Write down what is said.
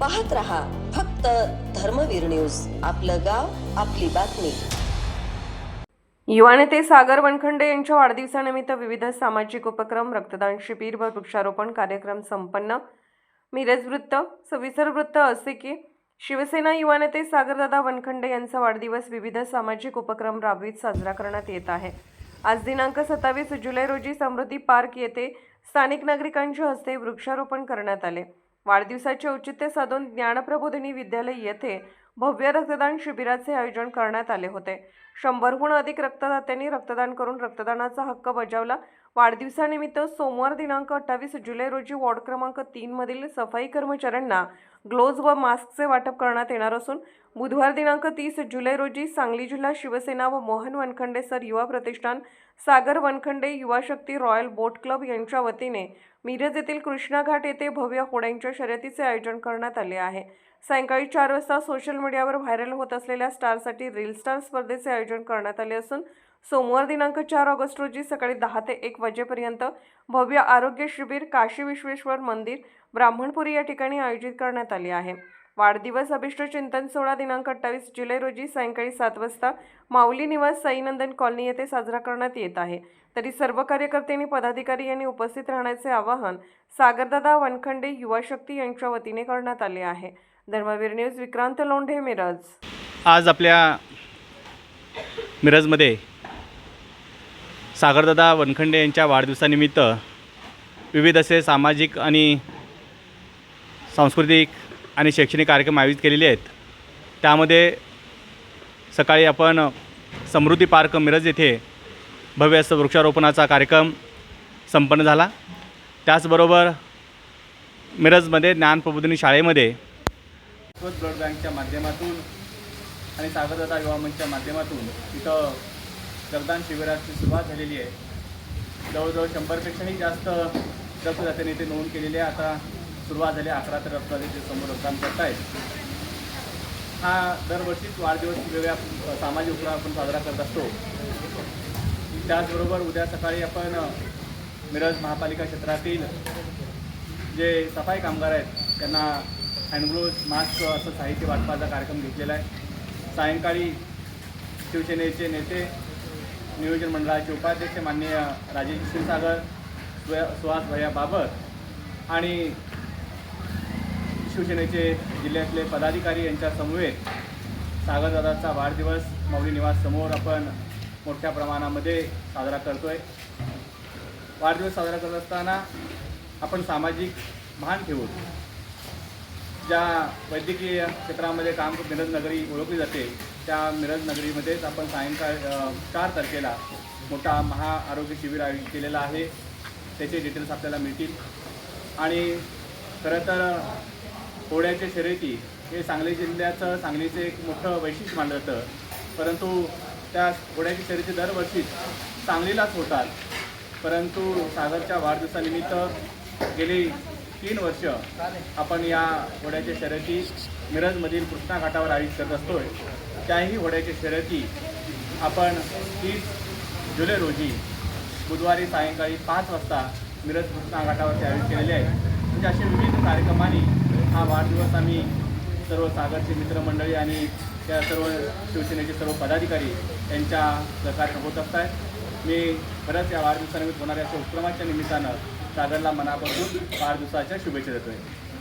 पाहत रहा फक्त धर्मवीर न्यूज. आपलं गाव आपली बातमी. युवा नेते सागर वनखंडे यांच्या वाढदिवसानिमित्त विविध सामाजिक उपक्रम रक्तदान शिबिर व वृक्षारोपण कार्यक्रम संपन्न. मिरज वृत्त सविस्तर वृत्त असे की शिवसेना युवा नेते सागरदादा वनखंडे यांचा वाढदिवस विविध सामाजिक उपक्रम राबवीत साजरा करण्यात येत आहे. आज दिनांक सत्तावीस जुलै रोजी समृद्धी पार्क येथे स्थानिक नागरिकांच्या हस्ते वृक्षारोपण करण्यात आले. वाढदिवसाचे औचित्य साधून ज्ञानप्रबोधिनी विद्यालय येथे भव्य रक्तदान शिबिराचे आयोजन करण्यात आले होते. शंभरहून अधिक रक्तदात्यांनी रक्तदान करून रक्तदानाचा हक्क बजावला. वाढदिवसानिमित्त सोमवार दिनांक अठ्ठावीस जुलै रोजी वॉर्ड क्रमांक तीन मधील सफाई कर्मचाऱ्यांना ग्लोव्ज व मास्कचे वाटप करण्यात येणार असून बुधवार दिनांक तीस जुलै रोजी सांगली जिल्हा शिवसेना व मोहन वनखंडे सर युवा प्रतिष्ठान सागर वनखंडे युवा शक्ती रॉयल बोट क्लब यांच्या वतीने मिरज येथील कृष्णा घाट येथे भव्य होड्यांच्या शर्यतीचे आयोजन करण्यात आले आहे. सायंकाळी चार वाजता सोशल मीडियावर व्हायरल होत असलेल्या स्टारसाठी रील स्टार स्पर्धेचे आयोजन करण्यात आले असून सोमवार दिनांक चार ऑगस्ट रोजी सकाळी दहा ते एक वाजेपर्यंत भव्य आरोग्य शिबिर काशी विश्वेश्वर मंदिर ब्राह्मणपुरी या ठिकाणी आयोजित करण्यात आले आहे. वाढदिवस अभिष्ट चिंतन सोळा दिनांक अठ्ठावीस जुलै रोजी सायंकाळी सात वाजता माऊली निवास साईनंदन कॉलनी येथे साजरा करण्यात येत आहे. तरी सर्व कार्यकर्त्यांनी पदाधिकारी यांनी उपस्थित राहण्याचे आवाहन सागरदादा वनखंडे युवा शक्ती यांच्या वतीने करण्यात आले आहे. धर्मवीर न्यूज विक्रांत लोंढे मिरज. आज आपल्या मिरजमध्ये सागरदादा वनखंडे यांच्या वाढदिवसानिमित्त विविध असे सामाजिक आणि सांस्कृतिक आणि शैक्षणिक कार्यक्रम आयोजित केलेले आहेत. त्यामध्ये सकाळी आपण समृद्धी पार्क मिरज येथे भव्य असं वृक्षारोपणाचा कार्यक्रम संपन्न झाला. त्याचबरोबर मिरजमध्ये ज्ञानप्रबोधिनी शाळेमध्ये स्वत ब्लड बँकच्या माध्यमातून आणि सागरदाता युवा मंचच्या माध्यमातून इथं रक्तदान शिबिराची सुरुवात झालेली आहे. जवळजवळ शंभरपेक्षाही जास्त रक्तदात्यांनी इथे नोंद केलेली आहे. आता सुरुवात झाली अकरा तर रक्तदाते समोर रक्तदान करत आहेत हा दरवर्षीच वाढदिवस वेगळ्या सामाजिक उपक्रम आपण साजरा करत असतो. त्याचबरोबर उद्या सकाळी आपण मिरज महापालिका क्षेत्रातील जे सफाई कामगार आहेत त्यांना हँडग्लोज मास्क असं साहित्य वाटपाचा कार्यक्रम घेतलेला आहे. सायंकाळी शिवसेनेचे नेते नियोजन मंडळाचे उपाध्यक्ष माननीय राजेश क्षीरसागर सुया सुहास भैया बाबर आणि शिवसेनेचे जिल्ह्यातले पदाधिकारी यांच्या समवेत सागरदादाचा वाढदिवस मौली निवास समोर आपण मोठ्या प्रमाणामध्ये साजरा करतो आहे वाढदिवस साजरा करत असताना आपण सामाजिक भान ठेवून ज्या वैद्यकीय क्षेत्रामध्ये काम मिरज नगरी ओळखली जाते त्या मिरज नगरीमध्येच आपण सायंकाळ चार तारखेला मोठा महाआरोग्य शिबिर आयोजित केलेला आहे. त्याचे डिटेल्स आपल्याला मिळतील. आणि खरं तर पोळ्याच्या शर्यती हे सांगली जिल्ह्याचं सांगलीचं एक मोठं वैशिष्ट्य मानलं जातं. परंतु त्या घोड्याची शर्यती दरवर्षीच सांगलीलाच होतात. परंतु सागरच्या वाढदिवसानिमित्त गेली तीन वर्ष आपण या घोड्याच्या शर्यती मिरजमधील कृष्णा घाटावर आयोजित करत असतोय. त्याही घोड्याच्या शर्यती आपण तीस जुलै रोजी बुधवारी सायंकाळी पाच वाजता मिरज कृष्णा घाटावरती आयोजित केलेले आहे. म्हणजे असे विविध कार्यक्रमांनी हा वाढदिवस आम्ही सर्व सागरचे मित्रमंडळी आणि त्या सर्व शिवसेनेचे सर्व पदाधिकारी यांच्या सहकार्य होत असत आहेत मी खरंच या वाढदिवसानिमित्त होणाऱ्या अशा उपक्रमाच्या निमित्तानं सागरला मनापासून वाढदिवसाच्या शुभेच्छा देतो आहे